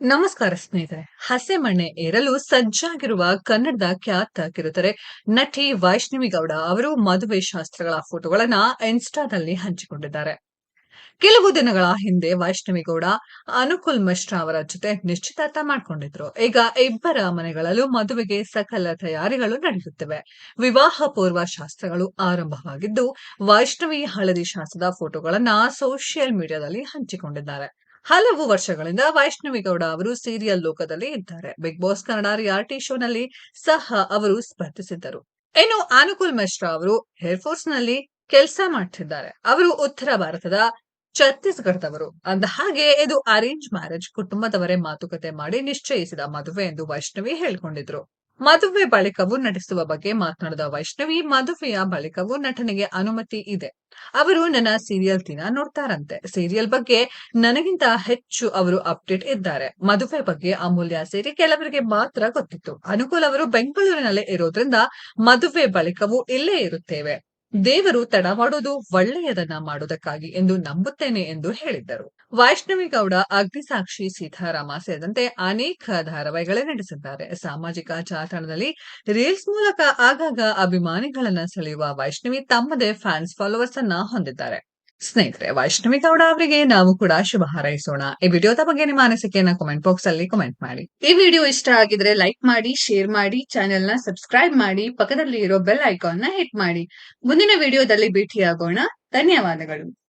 ನಮಸ್ಕಾರ ಸ್ನೇಹಿತರೆ. ಹಸೆಮಣೆ ಏರಲು ಸಜ್ಜಾಗಿರುವ ಕನ್ನಡದ ಖ್ಯಾತ ಕಿರುತೆರೆ ನಟಿ ವೈಷ್ಣವಿ ಗೌಡ ಅವರು ಮದುವೆ ಶಾಸ್ತ್ರಗಳ ಫೋಟೋಗಳನ್ನ ಇನ್ಸ್ಟಾದಲ್ಲಿ ಹಂಚಿಕೊಂಡಿದ್ದಾರೆ. ಕೆಲವು ದಿನಗಳ ಹಿಂದೆ ವೈಷ್ಣವಿ ಗೌಡ ಅನುಕುಲ್ ಮಿಶ್ರಾ ಅವರ ಜೊತೆ ನಿಶ್ಚಿತಾರ್ಥ ಮಾಡಿಕೊಂಡಿದ್ರು. ಈಗ ಇಬ್ಬರ ಮನೆಗಳಲ್ಲೂ ಮದುವೆಗೆ ಸಕಲ ತಯಾರಿಗಳು ನಡೆಯುತ್ತಿವೆ. ವಿವಾಹ ಪೂರ್ವ ಶಾಸ್ತ್ರಗಳು ಆರಂಭವಾಗಿದ್ದು, ವೈಷ್ಣವಿ ಹಳದಿ ಶಾಸ್ತ್ರದ ಫೋಟೋಗಳನ್ನ ಸೋಷಿಯಲ್ ಮೀಡಿಯಾದಲ್ಲಿ ಹಂಚಿಕೊಂಡಿದ್ದಾರೆ. ಹಲವು ವರ್ಷಗಳಿಂದ ವೈಷ್ಣವಿ ಗೌಡ ಅವರು ಸೀರಿಯಲ್ ಲೋಕದಲ್ಲಿ ಇದ್ದಾರೆ. ಬಿಗ್ ಬಾಸ್ ಕನ್ನಡ ರಿಯಾಲಿಟಿ ಶೋನಲ್ಲಿ ಸಹ ಅವರು ಸ್ಪರ್ಧಿಸಿದ್ದರು. ಇನ್ನು ಅನುಕೂಲ್ ಮಿಶ್ರಾ ಅವರು ಏರ್ಫೋರ್ಸ್ನಲ್ಲಿ ಕೆಲಸ ಮಾಡ್ತಿದ್ದಾರೆ. ಅವರು ಉತ್ತರ ಭಾರತದ ಛತ್ತೀಸ್ಗಢದವರು. ಅಂದ ಹಾಗೆ ಇದು ಅರೇಂಜ್ ಮ್ಯಾರೇಜ್ ಕುಟುಂಬದವರೇ ಮಾತುಕತೆ ಮಾಡಿ ನಿಶ್ಚಯಿಸಿದ ಮದುವೆ ಎಂದು ವೈಷ್ಣವಿ ಹೇಳ್ಕೊಂಡಿದ್ರು. ಮದುವೆ ಬಳಿಕವೂ ನಟಿಸುವ ಬಗ್ಗೆ ಮಾತನಾಡಿದ ವೈಷ್ಣವಿ, ಮದುವೆಯ ಬಳಿಕವೂ ನಟನೆಗೆ ಅನುಮತಿ ಇದೆ. ಅವರು ನನ್ನ ಸೀರಿಯಲ್ ದಿನ ನೋಡ್ತಾರಂತೆ. ಸೀರಿಯಲ್ ಬಗ್ಗೆ ನನಗಿಂತ ಹೆಚ್ಚು ಅವರು ಅಪ್ಡೇಟ್ ಇದ್ದಾರೆ. ಮದುವೆ ಬಗ್ಗೆ ಅಮೂಲ್ಯ ಸೇರಿ ಕೆಲವರಿಗೆ ಮಾತ್ರ ಗೊತ್ತಿತ್ತು. ಅನುಕೂಲ ಅವರು ಬೆಂಗಳೂರಿನಲ್ಲೇ ಇರೋದ್ರಿಂದ ಮದುವೆ ಬಳಿಕವೂ ಇಲ್ಲೇ ಇರುತ್ತೇವೆ. ದೇವರು ತಡ ಮಾಡೋದು ಒಳ್ಳೆಯದನ್ನ ಮಾಡೋದಕ್ಕಾಗಿ ಎಂದು ನಂಬುತ್ತೇನೆ ಎಂದು ಹೇಳಿದ್ದರು. ವೈಷ್ಣವಿ ಗೌಡ, ಅಗ್ನಿಸಾಕ್ಷಿ, ಸೀತಾರಾಮ ಸೇರಿದಂತೆ ಅನೇಕ ಧಾರಾವಾಹಿಗಳೇ ನಡೆಸಿದ್ದಾರೆ ಸಾಮಾಜಿಕ ಜಾಲತಾಣದಲ್ಲಿ ರೀಲ್ಸ್ ಮೂಲಕ ಆಗಾಗ ಅಭಿಮಾನಿಗಳನ್ನ ಸೆಳೆಯುವ ವೈಷ್ಣವಿ ತಮ್ಮದೇ ಫ್ಯಾನ್ಸ್ ಫಾಲೋವರ್ಸ್ ಅನ್ನ ಹೊಂದಿದ್ದಾರೆ. ಸ್ನೇಹಿತರೆ, ವೈಷ್ಣವಿ ಗೌಡ ಅವರಿಗೆ ನಾವು ಕೂಡ ಶುಭ ಹಾರೈಸೋಣ. ಈ ವಿಡಿಯೋದ ಬಗ್ಗೆ ನಿಮ್ಮ ಅನಿಸಿಕೆಯನ್ನ ಕಮೆಂಟ್ ಬಾಕ್ಸ್ ಅಲ್ಲಿ ಕಮೆಂಟ್ ಮಾಡಿ. ಈ ವಿಡಿಯೋ ಇಷ್ಟ ಆಗಿದ್ರೆ ಲೈಕ್ ಮಾಡಿ ಶೇರ್ ಮಾಡಿ ಚಾನೆಲ್ನ ಸಬ್ಸ್ಕ್ರೈಬ್ ಮಾಡಿ ಪಕ್ಕದಲ್ಲಿ ಇರೋ ಬೆಲ್ ಐಕಾನ್ನ ಹಿಟ್ ಮಾಡಿ. ಮುಂದಿನ ವಿಡಿಯೋದಲ್ಲಿ ಭೇಟಿಯಾಗೋಣ. ಧನ್ಯವಾದಗಳು.